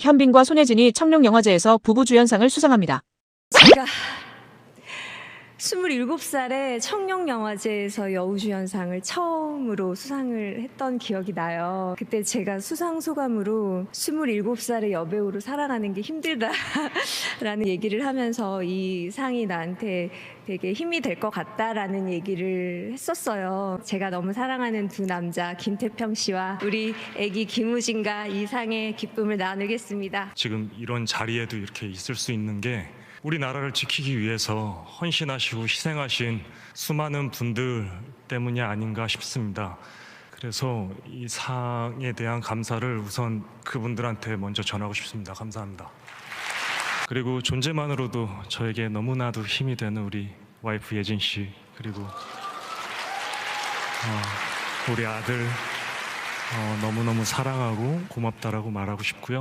현빈과 손예진이 청룡영화제에서 부부 주연상을 수상합니다. 제가 27살에 청룡영화제에서 여우주연상을 처음으로 수상을 했던 기억이 나요. 그때 제가 수상 소감으로 27살의 여배우로 살아가는 게 힘들다라는 얘기를 하면서 이 상이 나한테 되게 힘이 될 것 같다라는 얘기를 했었어요. 제가 너무 사랑하는 두 남자 김태평 씨와 우리 애기 김우진과 이 상의 기쁨을 나누겠습니다. 지금 이런 자리에도 이렇게 있을 수 있는 게 우리나라를 지키기 위해서 헌신하시고 희생하신 수많은 분들 때문이 아닌가 싶습니다. 그래서 이 상에 대한 감사를 우선 그분들한테 먼저 전하고 싶습니다. 감사합니다. 그리고 존재만으로도 저에게 너무나도 힘이 되는 우리 와이프 예진 씨 그리고 어, 우리 아들 어, 너무너무 사랑하고 고맙다라고 말하고 싶고요.